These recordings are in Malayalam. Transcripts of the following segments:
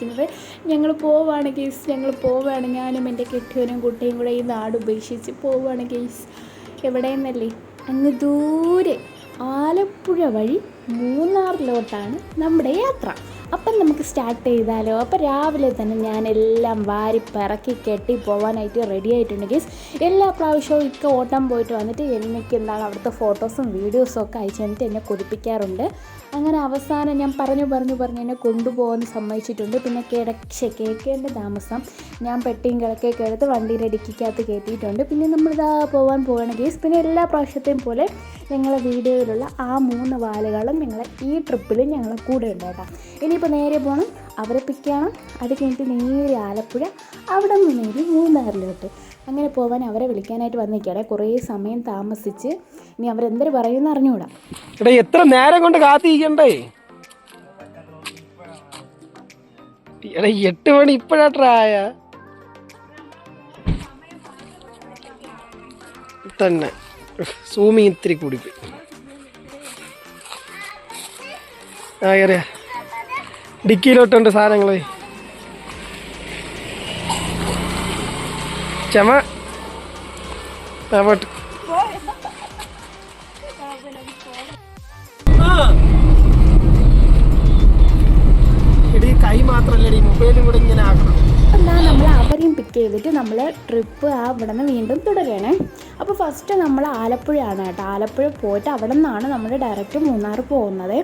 നിങ്ങൾ ഞങ്ങൾ പോവുകയാണ് കേസ് ഞങ്ങൾ പോവുകയാണ് ഞാനും എന്റെ കെട്ടിയവനും കുട്ടിയും കൂടെ ഈ നാട് ഉപേക്ഷിച്ച് പോവുകയാണ് കേസ് എവിടെയെന്നല്ലേ അങ്ങ് ദൂരെ ആലപ്പുഴ വഴി മൂന്നാറിലോട്ടാണ് നമ്മുടെ യാത്ര. അപ്പം നമുക്ക് സ്റ്റാർട്ട് ചെയ്താലോ? അപ്പം രാവിലെ തന്നെ ഞാൻ എല്ലാം വാരി പിറക്കി കെട്ടി പോകാനായിട്ട് റെഡി ആയിട്ടുണ്ട് ഗീസ് എല്ലാ പ്രാവശ്യവും ഇക്ക ഓട്ടം പോയിട്ട് വന്നിട്ട് എനിക്ക് എന്താണ് അവിടുത്തെ ഫോട്ടോസും വീഡിയോസും ഒക്കെ അയച്ചു തന്നിട്ട് എന്നെ കുടിപ്പിക്കാറുണ്ട് അങ്ങനെ അവസാനം ഞാൻ പറഞ്ഞു പറഞ്ഞു പറഞ്ഞ് എന്നെ കൊണ്ടുപോകാൻ സമ്മതിച്ചിട്ടുണ്ട്. പിന്നെ കിടക്ഷ കേൾക്കേണ്ട താമസം. ഞാൻ പെട്ടിയും കിടക്കൊക്കെ എടുത്ത് വണ്ടിയുടെ ഇടുക്കിക്കകത്ത് കയറ്റിയിട്ടുണ്ട്. പിന്നെ നമ്മളിതാ പോകാൻ പോവുകയാണ് ഗീസ് പിന്നെ എല്ലാ പ്രാവശ്യത്തെയും പോലെ ഞങ്ങളെ വീഡിയോയിലുള്ള ആ മൂന്ന് വാലുകളും ഞങ്ങളെ ഈ ട്രിപ്പിൽ ഞങ്ങളെ കൂടെ ഉണ്ട് കേട്ടോ. ഇനിയിപ്പോൾ നേരെ പോകണം അവരെ പിക്ക് ചെയ്യണം. അത് കഴിഞ്ഞിട്ട് നേരെ ആലപ്പുഴ അവിടെ നിന്ന് നേരെ മൂന്നാറിലോട്ട്. അങ്ങനെ പോകാൻ അവരെ വിളിക്കാനായിട്ട് വന്നിരിക്കുകയാണ്. കുറേ സമയം താമസിച്ച് ഇനി അവരെന്തൊരു പറയുമെന്ന് അറിഞ്ഞുകൂടാ. എടാ എത്ര നേരം കൊണ്ട് കാത്തിരിക്കണ്ടേ? എടാ എട്ട് മണി ഇപ്പോഴായ തന്നെ സൂമി ഇത്തിരി കൂടിപ്പോയി ആ കയറിയ. ഡിക്കിയിലോട്ടുണ്ട് സാധനങ്ങൾ. ചമ. ആ പോട്ട്. ഇടി കൈ മാത്രല്ലടി മൊബൈലും കൂടെ ഇങ്ങനെ ആക്കണം. എന്നാൽ നമ്മൾ അവരെയും പിക്ക് ചെയ്തിട്ട് നമ്മൾ ട്രിപ്പ് ആ ഇവിടെ നിന്ന് വീണ്ടും തുടരുകയാണ്. അപ്പോൾ ഫസ്റ്റ് നമ്മൾ ആലപ്പുഴയാണ് കേട്ടോ. ആലപ്പുഴ പോയിട്ട് അവിടെ നിന്നാണ് നമ്മൾ ഡയറക്റ്റ് മൂന്നാർ പോകുന്നത്.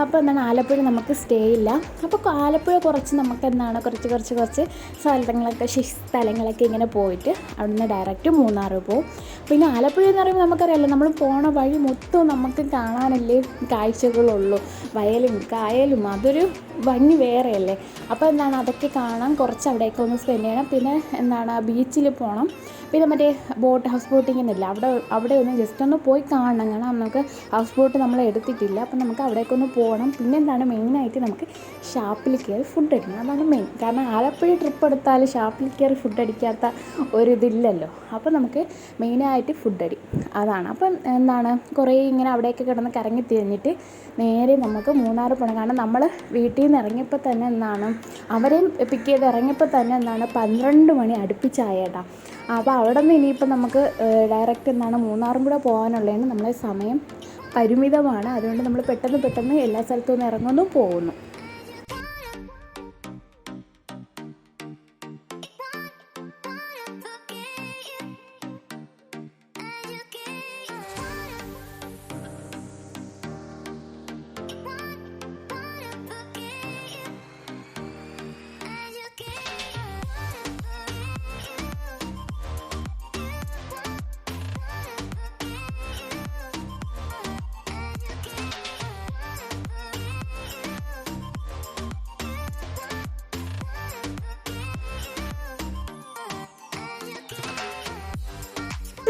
അപ്പോൾ എന്താണ് ആലപ്പുഴ നമുക്ക് സ്റ്റേ ഇല്ല. അപ്പോൾ ആലപ്പുഴ കുറച്ച് നമുക്ക് എന്താണ് കുറച്ച് കുറച്ച് കുറച്ച് സ്ഥലങ്ങളൊക്കെ സ്ഥലങ്ങളൊക്കെ ഇങ്ങനെ പോയിട്ട് അവിടെ നിന്ന് ഡയറക്റ്റ് മൂന്നാർ പോകും പിന്നെ ആലപ്പുഴ എന്ന് പറയുമ്പോൾ നമുക്കറിയാമല്ലോ നമ്മൾ പോണ വഴി മൊത്തം നമുക്ക് കാണാനല്ലേ കാഴ്ചകളുള്ളൂ. വയലും കായലും അതൊരു ഭംഗി വേറെയല്ലേ? അപ്പോൾ എന്താണ് അതൊക്കെ കാണാം കുറച്ച് അവിടെയൊക്കെ ഒന്ന് സ്പെൻഡ് ചെയ്യണം. പിന്നെ എന്താണ് ബീച്ചിൽ പോകണം പിന്നെ മറ്റേ ബോട്ട് ഹൗസ് ബോട്ടിങ്ങിനില്ല അവിടെ അവിടെ ഒന്ന് ജസ്റ്റ് ഒന്ന് പോയി കാണണം. കാരണം നമുക്ക് ഹൗസ് ബോട്ട് നമ്മൾ എടുത്തിട്ടില്ല. അപ്പോൾ നമുക്ക് അവിടേക്ക് ഒന്ന് പോകണം. പിന്നെ എന്താണ് മെയിനായിട്ട് നമുക്ക് ഷാപ്പിൽ കയറി ഫുഡ് അടിക്കണം. അതാണ് മെയിൻ കാരണം ആലപ്പുഴ ട്രിപ്പ് എടുത്താൽ ഷാപ്പിൽ കയറി ഫുഡ് അടിക്കാത്ത ഒരിതില്ലല്ലോ. അപ്പോൾ നമുക്ക് മെയിനായിട്ട് ഫുഡ് അടി. അതാണ്. അപ്പം എന്താണ് കുറേ ഇങ്ങനെ അവിടെയൊക്കെ കിടന്ന് കറങ്ങി തിരിഞ്ഞിട്ട് നേരെ നമുക്ക് മൂന്നാർ പോകണം കാരണം നമ്മൾ വീട്ടിൽ നിന്ന് ഇറങ്ങിയപ്പോൾ തന്നെ എന്താണ് അവരെയും പിക്ക് ചെയ്ത് ഇറങ്ങിയപ്പോൾ തന്നെ എന്താണ് പന്ത്രണ്ട് മണി അടുപ്പിച്ചായേട്ടാ അപ്പോൾ അവിടെ നിന്ന് ഇനിയിപ്പോൾ നമുക്ക് ഡയറക്റ്റ് എന്താണ് മൂന്നാറും കൂടെ പോകാനുള്ളതാണ് നമ്മളെ സമയം പരിമിതമാണ്. അതുകൊണ്ട് നമ്മൾ പെട്ടെന്ന് പെട്ടെന്ന് എല്ലാ സ്ഥലത്തും നിന്ന് ഇറങ്ങുന്നു പോകുന്നു.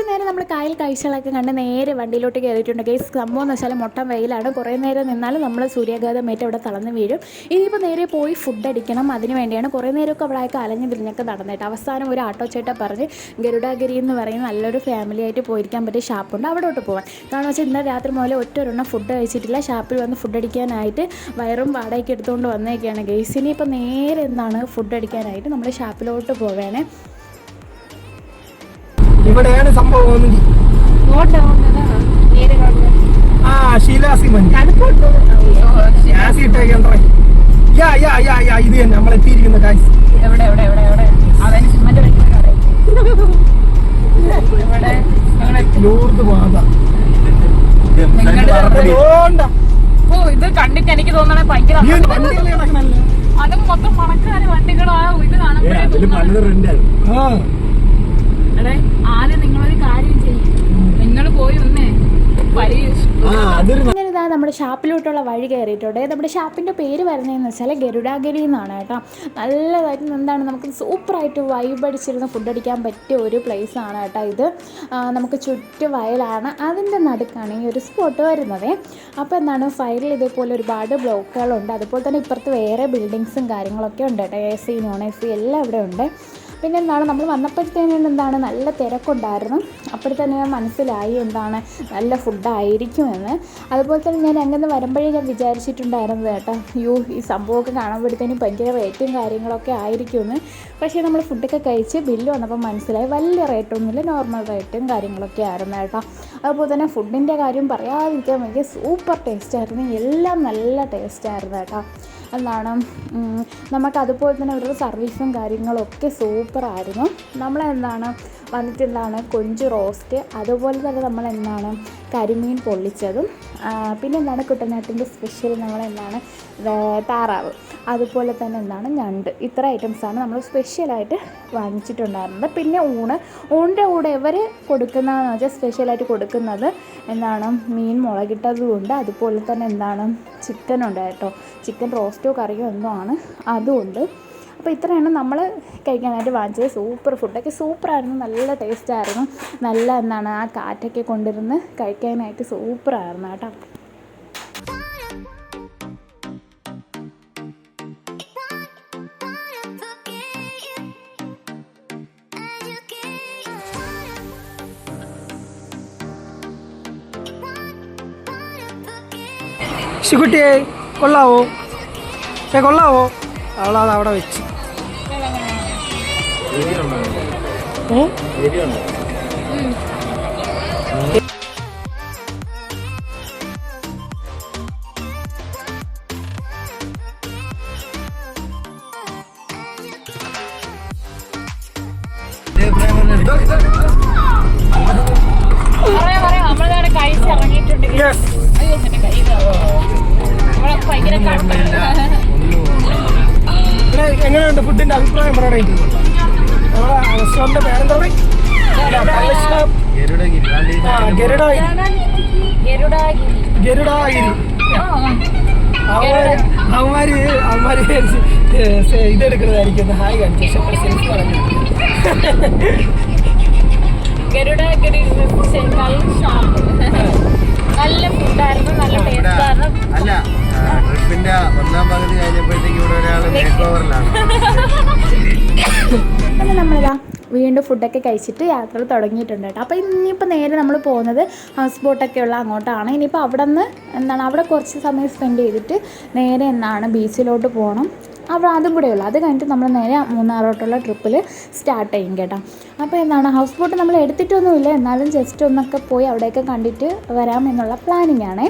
കുറച്ച് നേരം നമ്മൾ കായൽ കാഴ്ചകളൊക്കെ കണ്ട് നേരെ വണ്ടിയിലോട്ട് കയറിയിട്ടുണ്ട്. ഗൈസ് സംഭവം എന്ന് വെച്ചാൽ മൊട്ടം വെയിലാണ്. കുറേ നേരം നിന്നാൽ നമ്മൾ സൂര്യാഘാതം ഏറ്റവും അവിടെ തളർന്ന് വീഴും. ഇനിയിപ്പോൾ നേരെ പോയി ഫുഡ് അടിക്കണം. അതിന് വേണ്ടിയാണ് കുറേ നേരമൊക്കെ അവിടെയൊക്കെ അലഞ്ഞ് തിരിഞ്ഞൊക്കെ നടന്നിട്ട്. അവസാനം ഒരു ആട്ടോ ചേട്ടൻ പറഞ്ഞ് ഗരുഡാഗിരി എന്ന് പറയുന്ന നല്ലൊരു ഫാമിലി ആയിട്ട് പോയിരിക്കാൻ പറ്റിയ ഷാപ്പുണ്ട് അവിടോട്ട് പോകാൻ കാരണം വെച്ചാൽ ഇന്നലെ രാത്രി മുതൽ ഒറ്റ ഒരെണ്ണം ഫുഡ് കഴിച്ചിട്ടില്ല ഷാപ്പിൽ വന്ന് ഫുഡ് അടിക്കാനായിട്ട് വയറും വാടകയ്ക്ക് എടുത്തുകൊണ്ട് വന്നേക്കാണ് ഗൈസ്. ഇനിയിപ്പോൾ നേരെ എന്താണ് ഫുഡ് അടിക്കാനായിട്ട് നമ്മൾ ഷാപ്പിലോട്ട് പോവുകയാണ് ഇവിടെയാണ് സംഭവം ഒന്നുകിൽ ആ ശീലാസി മഞ്ഞ് ശീലാസി ഇട്ടേക്കണ്ടേ യാ യാ യാ യാ ഇത് തന്നെ നമ്മൾ എത്തിയിരിക്കുന്ന കാഴ്ച എവിടെ എവിടെ എവിടെ എവിടെ അതായത് സിമന്റ് ഇവിടെ ഞങ്ങളെ ലൂർദ് പാത നിങ്ങളുടെ ഓ ഇത് കണ്ടിട്ട് എനിക്ക് തോന്നണേ ഭയങ്കര അതും മൊത്തം പണക്കാര് വണ്ടികളാ ഇത് കാണുമ്പോഴേ എടേ ആദ്യം നിങ്ങളൊരു കാര്യം ചെയ്യും. നിങ്ങൾ പോയി ഒന്നേ അങ്ങനെ ഇതാ നമ്മുടെ ഷാപ്പിലോട്ടുള്ള വഴി കയറിയിട്ടുണ്ട് നമ്മുടെ ഷാപ്പിന്റെ പേര് വരുന്നതെന്ന് വെച്ചാൽ ഗരുഡാഗിരി എന്നാണ് കേട്ടോ. നല്ലതായിട്ട് എന്താണ് നമുക്ക് സൂപ്പറായിട്ട് വൈബ് അടിച്ചിരുന്ന് ഫുഡ് അടിക്കാൻ പറ്റിയ ഒരു പ്ലേസ് ആണ് കേട്ടോ ഇത്. നമുക്ക് ചുറ്റു വയലാണ്. അതിന്റെ നടുക്കാണ് ഈ ഒരു സ്പോട്ട് വരുന്നത്. അപ്പോൾ എന്താണ് ഫയലിൽ ഇതേപോലെ ഒരുപാട് ബ്ലോക്കുകളുണ്ട് അതുപോലെ തന്നെ ഇപ്പുറത്ത് വേറെ ബിൽഡിങ്സും കാര്യങ്ങളൊക്കെ ഉണ്ട് കേട്ടോ. A C non A C എല്ലാം ഇവിടെ ഉണ്ട്. പിന്നെ എന്താണ് നമ്മൾ വന്നപ്പോഴത്തേനും എന്താണ് നല്ല തിരക്കുണ്ടായിരുന്നു. അപ്പോഴത്തന്നെ ഞാൻ മനസ്സിലായി എന്താണ് നല്ല ഫുഡായിരിക്കും എന്ന് അതുപോലെ തന്നെ ഞാൻ അങ്ങനെ വരുമ്പോഴേ ഞാൻ വിചാരിച്ചിട്ടുണ്ടായിരുന്നത് കേട്ടോ യൂ ഈ സംഭവമൊക്കെ കാണുമ്പോഴത്തേനും ഭയങ്കര റേറ്റും കാര്യങ്ങളൊക്കെ ആയിരിക്കുമെന്ന്. പക്ഷേ നമ്മൾ ഫുഡൊക്കെ കഴിച്ച് ബില്ല് വന്നപ്പോൾ മനസ്സിലായി വലിയ റേറ്റൊന്നുമില്ല നോർമൽ റേറ്റും കാര്യങ്ങളൊക്കെ ആയിരുന്നു കേട്ടോ. അതുപോലെ തന്നെ ഫുഡിന്റെ കാര്യം പറയാതിരിക്കാൻ വയ്യ സൂപ്പർ ടേസ്റ്റായിരുന്നു എല്ലാം നല്ല ടേസ്റ്റായിരുന്നു കേട്ടോ. എന്താണ് നമുക്ക് അതുപോലെ തന്നെ അവരുടെ സർവീസും കാര്യങ്ങളും ഒക്കെ സൂപ്പറായിരുന്നു. നമ്മളെന്താണ്? വന്നിട്ട് എന്താണ് കൊഞ്ച് റോസ്റ്റ്. അതുപോലെ തന്നെ നമ്മൾ എന്താണ് കരിമീൻ പൊള്ളിച്ചതും. പിന്നെ എന്താണ് കുട്ടനാട്ടിന്റെ സ്പെഷ്യൽ നമ്മൾ എന്താണ് താറാവ്. അതുപോലെ തന്നെ എന്താണ്? ഞണ്ട്. ഇത്ര ഐറ്റംസാണ് നമ്മൾ സ്പെഷ്യലായിട്ട് വാങ്ങിച്ചിട്ടുണ്ടായിരുന്നത്. പിന്നെ ഊണ്. ഊണിന്റെ കൂടെ ഇവർ കൊടുക്കുന്നതെന്ന് വെച്ചാൽ സ്പെഷ്യലായിട്ട് കൊടുക്കുന്നത് എന്താണ്? മീൻ മുളകിട്ടതും ഉണ്ട്. അതുപോലെ തന്നെ എന്താണ്? ചിക്കൻ കേട്ടോ. ചിക്കൻ റോസ്റ്റോ കറിയോ എന്തോ ആണ്. അതുകൊണ്ട് അപ്പോൾ ഇത്രയാണ് നമ്മൾ കഴിക്കാനായിട്ട് വാങ്ങിച്ചത്. സൂപ്പർ ഫുഡൊക്കെ സൂപ്പറായിരുന്നു. നല്ല ടേസ്റ്റായിരുന്നു നല്ല എന്താണ് ആ കാറ്റൊക്കെ കൊണ്ടിരുന്ന് കഴിക്കാനായിട്ട് സൂപ്പറായിരുന്നു കേട്ടോ. ശിക്കുട്ടിയെ കൊള്ളാവോ? ഏ കൊള്ളാവോ? അവളത് അവിടെ വെച്ച്. എങ്ങനെയുണ്ട് ഫുഡിന്റെ അഭിപ്രായം പറയണേ? ഇതെടുക്കുന്നതായിരിക്കും ഹായ് കാണിച്ചു നല്ല ഫുഡായിരുന്നു നല്ല വീണ്ടും ഫുഡൊക്കെ കഴിച്ചിട്ട് യാത്ര തുടങ്ങിയിട്ടുണ്ട് കേട്ടോ. അപ്പോൾ ഇനിയിപ്പോൾ നേരെ നമ്മൾ പോകുന്നത് ഹൗസ് ബോട്ടൊക്കെ ഉള്ള അങ്ങോട്ടാണ്. ഇനിയിപ്പോൾ അവിടെ നിന്ന് എന്താണ് അവിടെ കുറച്ച് സമയം സ്പെൻഡ് ചെയ്തിട്ട് നേരെ എന്നാണ് ബീച്ചിലോട്ട് പോകണം അവിടെ അതും കൂടെ ഉള്ളു. അത് കഴിഞ്ഞിട്ട് നമ്മൾ നേരെ മൂന്നാറോട്ടുള്ള ട്രിപ്പിൽ സ്റ്റാർട്ട് ചെയ്യും കേട്ടോ. അപ്പോൾ എന്താണ് ഹൗസ് ബോട്ട് നമ്മൾ എടുത്തിട്ടൊന്നുമില്ല. എന്നാലും ജസ്റ്റ് ഒന്നൊക്കെ പോയി അവിടെയൊക്കെ കണ്ടിട്ട് വരാം എന്നുള്ള പ്ലാനിങ് ആണേ.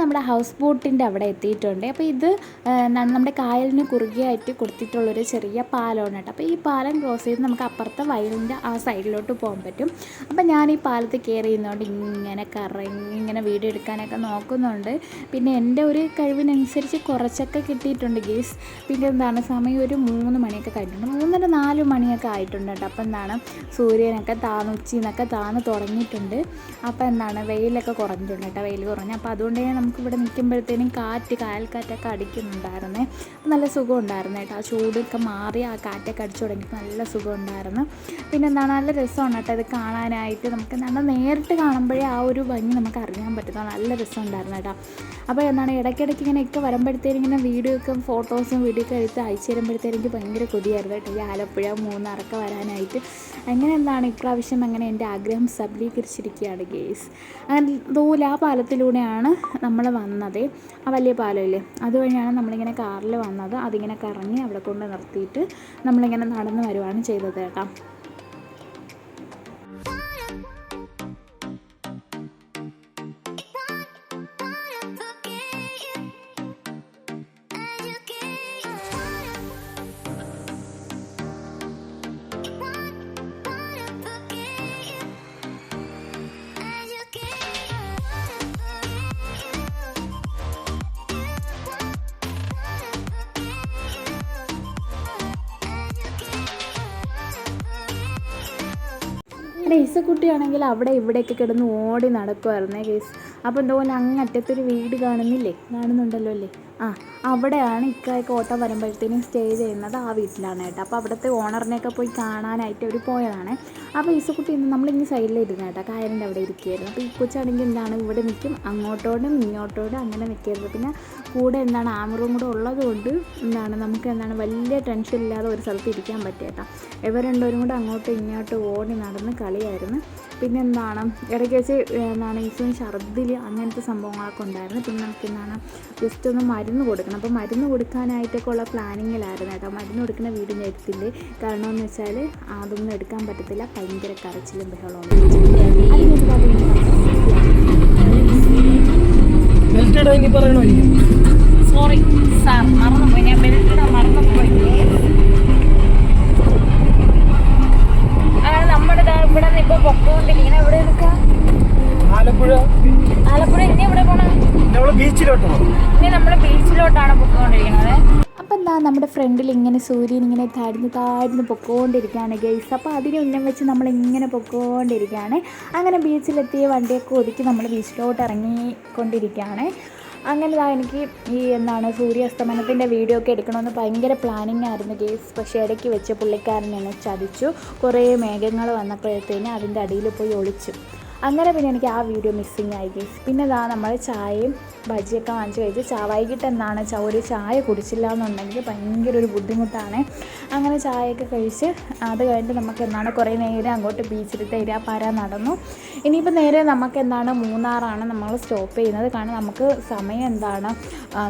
നമ്മുടെ ഹൗസ് ബോട്ടിന്റെ അവിടെ എത്തിയിട്ടുണ്ട്. അപ്പോൾ ഇത് നമ്മുടെ കായലിന് കുറുകെയായിട്ട് കൊടുത്തിട്ടുള്ളൊരു ചെറിയ പാലമാണ് കേട്ടോ. അപ്പോൾ ഈ പാലം ക്രോസ് ചെയ്ത് നമുക്ക് അപ്പുറത്തെ വയലിന്റെ ആ സൈഡിലോട്ട് പോകാൻ പറ്റും. അപ്പോൾ ഞാൻ ഈ പാലത്ത് കയറി ചെയ്യുന്നതുകൊണ്ട് ഇങ്ങനെ കറങ്ങി ഇങ്ങനെ വീഡിയോ എടുക്കാനൊക്കെ നോക്കുന്നുണ്ട്. പിന്നെ എന്റെ ഒരു കഴിവിനനുസരിച്ച് കുറച്ചൊക്കെ കിട്ടിയിട്ടുണ്ട് ഗീസ്. പിന്നെ എന്താണ് സമയം ഒരു മൂന്ന് മണിയൊക്കെ കഴിഞ്ഞിട്ടുണ്ട്. മൂന്നര നാല് മണിയൊക്കെ ആയിട്ടുണ്ട് കേട്ടോ. അപ്പോൾ എന്താണ് സൂര്യനൊക്കെ താന്ന് ഉച്ചിന്നൊക്കെ താന്ന് തുടങ്ങിയിട്ടുണ്ട്. അപ്പോൾ എന്താണ് വെയിലൊക്കെ കുറഞ്ഞിട്ടുണ്ട് കേട്ടോ. വെയിൽ കുറഞ്ഞു. അപ്പോൾ അതുകൊണ്ട് തന്നെ നമുക്ക് ഇവിടെ നിൽക്കുമ്പോഴത്തേനും കാറ്റ് കായൽക്കാറ്റൊക്കെ അടിക്കുന്നുണ്ടായിരുന്നേ. നല്ല സുഖം ഉണ്ടായിരുന്നു കേട്ടോ. ആ ചൂടൊക്കെ മാറി ആ കാറ്റൊക്കെ അടിച്ചു തുടങ്ങിയപ്പോൾ നല്ല സുഖം ഉണ്ടായിരുന്നു പിന്നെ എന്താണ് നല്ല രസമാണ് കേട്ടോ ഇത് കാണാനായിട്ട്. നമുക്ക് എന്താണ്? നേരിട്ട് കാണുമ്പോഴേ ആ ഒരു ഭംഗി നമുക്ക് അറിയാൻ പറ്റുന്ന നല്ല രസം ഉണ്ടായിരുന്നു കേട്ടോ. അപ്പോൾ എന്താണ്? ഇടയ്ക്കിടയ്ക്ക് ഇങ്ങനെ ഒക്കെ വരുമ്പോഴത്തേനും ഇങ്ങനെ വീഡിയോ ഒക്കെ ഫോട്ടോസും വീഡിയോ ഒക്കെ എടുത്ത് അയച്ചു തരുമ്പോഴത്തേനും എനിക്ക് ഭയങ്കര കൊതിയായിരുന്നു കേട്ടോ. ഈ ആലപ്പുഴ മൂന്നാറൊക്കെ വരാനായിട്ട്. അങ്ങനെ എന്താണ്? ഇപ്രാവശ്യം അങ്ങനെ എന്റെ ആഗ്രഹം സബലീകരിച്ചിരിക്കുകയാണ് ഗേസ് അങ്ങനെ ദൂല പാലത്തിലൂടെയാണ് നമ്മൾ വന്നത് ആ വലിയ പാലമില്ലേ? അതുവഴിയാണ് നമ്മളിങ്ങനെ കാറിൽ വന്നത്. അതിങ്ങനെ കറങ്ങി അവിടെ കൊണ്ട് നിർത്തിയിട്ട് നമ്മളിങ്ങനെ നടന്ന് വരുവാണ് ചെയ്തത് കേട്ടോ. പിന്നെ ഈസക്കുട്ടിയാണെങ്കിൽ അവിടെ ഇവിടെയൊക്കെ കിടന്ന് ഓടി നടക്കുമായിരുന്നേ കേസ് അപ്പോൾ എന്തോ അങ്ങറ്റത്തൊരു വീട് കാണുന്നില്ലേ? കാണുന്നുണ്ടല്ലോ അല്ലേ? ആ അവിടെയാണ് ഇക്കായൊക്കെ കോട്ട വരുമ്പോഴത്തേനും സ്റ്റേ ചെയ്യുന്നത് ആ വീട്ടിലാണ് കേട്ടോ. അപ്പോൾ അവിടുത്തെ ഓണറിനെയൊക്കെ പോയി കാണാനായിട്ട് അവർ പോയതാണ്. അപ്പോൾ ഈസക്കുട്ടി ഇന്ന് നമ്മളിങ്ങനെ സൈഡിലിരുന്ന് കേട്ടോ കായലിന്റെ അവിടെ ഇരിക്കുകയായിരുന്നു. അപ്പോൾ ഈ കൊച്ചാണെങ്കിൽ എന്താണ് ഇവിടെ നിൽക്കും അങ്ങോട്ടോടും ഇങ്ങോട്ടോടും അങ്ങനെ നിൽക്കരുത്. പിന്നെ കൂടെ എന്താണ് ആമറും കൂടെ ഉള്ളത് കൊണ്ട് എന്താണ് നമുക്ക് എന്താണ് വലിയ ടെൻഷൻ ഇല്ലാതെ ഒരു സ്ഥലത്ത് ഇരിക്കാൻ പറ്റിയേട്ടാ ഇവർ രണ്ടുപേരും കൂടെ അങ്ങോട്ടും ഇങ്ങോട്ടും ഓടി നടന്ന് കളിയായിരുന്നു. പിന്നെ എന്താണ് ഇടയ്ക്ക് വെച്ച് എന്താണ് ഈസും ഛർദിൽ അങ്ങനത്തെ സംഭവങ്ങളൊക്കെ ഉണ്ടായിരുന്നു. പിന്നെ നമുക്ക് എന്താണ് ജസ്റ്റ് ഒന്ന് മരുന്ന് കൊടുക്കണം. അപ്പോൾ മരുന്ന് കൊടുക്കാനായിട്ടൊക്കെ ഉള്ള പ്ലാനിങ്ങിലായിരുന്നു കേട്ടോ. മരുന്ന് കൊടുക്കുന്ന വീടിന്റെ അടുത്തില്ലേ കാരണം എന്ന് വെച്ചാൽ അതൊന്നും എടുക്കാൻ പറ്റത്തില്ല. ഭയങ്കര കരച്ചിലും ബഹളവും സോറി സാർ മറന്നുപോയി ഞാൻ ബെൽറ്റ് ഇടാൻ മറന്നുപോയി അങ്ങനെ നമ്മുടെ ദാ ഇവിടെ നിന്ന് ഇപ്പൊ പൊക്കോണ്ടിരിക്കണം എവിടെ എടുക്കാം ആലപ്പുഴ ആലപ്പുഴ ഇനി എവിടെ പോണം നമ്മൾ ബീച്ചിലോട്ട് പോകും ഇനി നമ്മൾ ബീച്ചിലോട്ടാണ് പൊക്കോണ്ടിരിക്കുന്നത് അപ്പം എന്താ നമ്മുടെ ഫ്രണ്ടിൽ ഇങ്ങനെ സൂര്യൻ ഇങ്ങനെ താഴ്ന്ന് താഴ്ന്ന് പൊക്കോണ്ടിരിക്കുകയാണ് ഗൈസ് അപ്പോൾ അതിനെ ഉന്നം വെച്ച് നമ്മൾ ഇങ്ങനെ പൊക്കോണ്ടിരിക്കുകയാണ്. അങ്ങനെ ബീച്ചിലെത്തിയ വണ്ടിയൊക്കെ ഒതുക്കി നമ്മൾ ബീച്ചിലോട്ട് ഇറങ്ങിക്കൊണ്ടിരിക്കുകയാണ്. അങ്ങനെ ഇതാ എനിക്ക് ഈ എന്താണ് സൂര്യാസ്തമനത്തിന്റെ വീഡിയോ ഒക്കെ എടുക്കണമെന്ന് ഭയങ്കര പ്ലാനിങ് ആയിരുന്നു ഗേസ് പക്ഷേ ഇടയ്ക്ക് വെച്ച് പുള്ളിക്കാരൻ എന്നെ ചതിച്ചു. കുറേ മേഘങ്ങൾ വന്നപ്പോഴത്തേന് അതിന്റെ അടിയിൽ പോയി ഒളിച്ചു. അങ്ങനെ പിന്നെ എനിക്ക് ആ വീഡിയോ മിസ്സിങ് ആയി ഗേസ്. പിന്നെ ഇതാ നമ്മൾ ചായയും ബജിയൊക്കെ വാങ്ങിച്ച് കഴിച്ച് ചാ വൈകിട്ട് എന്താണ് ചാ ഒരു ചായ കുടിച്ചില്ല എന്നുണ്ടെങ്കിൽ ഭയങ്കര ഒരു ബുദ്ധിമുട്ടാണ്. അങ്ങനെ ചായയൊക്കെ കഴിച്ച് അത് കഴിഞ്ഞിട്ട് നമുക്ക് എന്താണ് കുറേ നേരം അങ്ങോട്ട് ബീച്ചിലത്തെ ഇരാപ്പാര പാര നടന്നു. ഇനിയിപ്പോൾ നേരെ നമുക്ക് എന്താണ് മൂന്നാറാണ് നമ്മൾ സ്റ്റോപ്പ് ചെയ്യുന്നത്. കാരണം നമുക്ക് സമയം എന്താണ്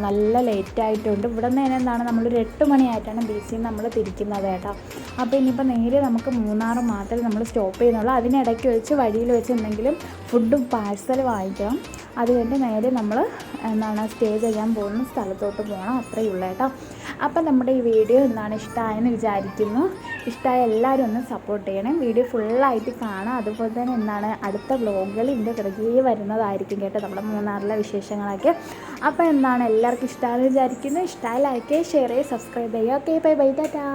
നല്ല ലേറ്റ് ആയിട്ടുണ്ട്. ഇവിടെ നിന്ന് എന്താണ് നമ്മളൊരു എട്ട് മണിയായിട്ടാണ് ബീച്ചിൽ നിന്ന് നമ്മൾ തിരിക്കുന്നത് കേട്ടോ. അപ്പോൾ ഇനിയിപ്പോൾ നേരെ നമുക്ക് മൂന്നാറ് മാത്രമേ നമ്മൾ സ്റ്റോപ്പ് ചെയ്യുന്നുള്ളൂ. അതിനിടയ്ക്ക് വെച്ച് വഴിയിൽ വെച്ച് എന്തെങ്കിലും ഫുഡും പാഴ്സലും വാങ്ങിക്കണം. അതുകഴിഞ്ഞ് നേരെ നമ്മൾ എന്താണ് സ്റ്റേ ചെയ്യാൻ പോകുന്ന സ്ഥലത്തോട്ട് പോകണം അത്രയേ ഉള്ളൂ കേട്ടോ. അപ്പം നമ്മുടെ ഈ വീഡിയോ എന്താണ് ഇഷ്ടമായെന്ന് വിചാരിക്കുന്നു. ഇഷ്ടമായ എല്ലാവരും ഒന്ന് സപ്പോർട്ട് ചെയ്യണം. വീഡിയോ ഫുള്ളായിട്ട് കാണാം. അതുപോലെ തന്നെ എന്താണ് അടുത്ത വ്ലോഗുകൾ ഇതിന്റെ പിറകെ വരുന്നതായിരിക്കും കേട്ടോ നമ്മുടെ മൂന്നാറിലെ വിശേഷങ്ങളൊക്കെ. അപ്പോൾ എന്താണ് എല്ലാവർക്കും ഇഷ്ടമാണെന്ന് വിചാരിക്കുന്നു. ഇഷ്ടമായി ലൈക്ക് ചെയ്യുക ഷെയർ ചെയ്യുക. സബ്സ്ക്രൈബ് ചെയ്യുക ഓക്കെ ബൈ ബൈ ടാറ്റാ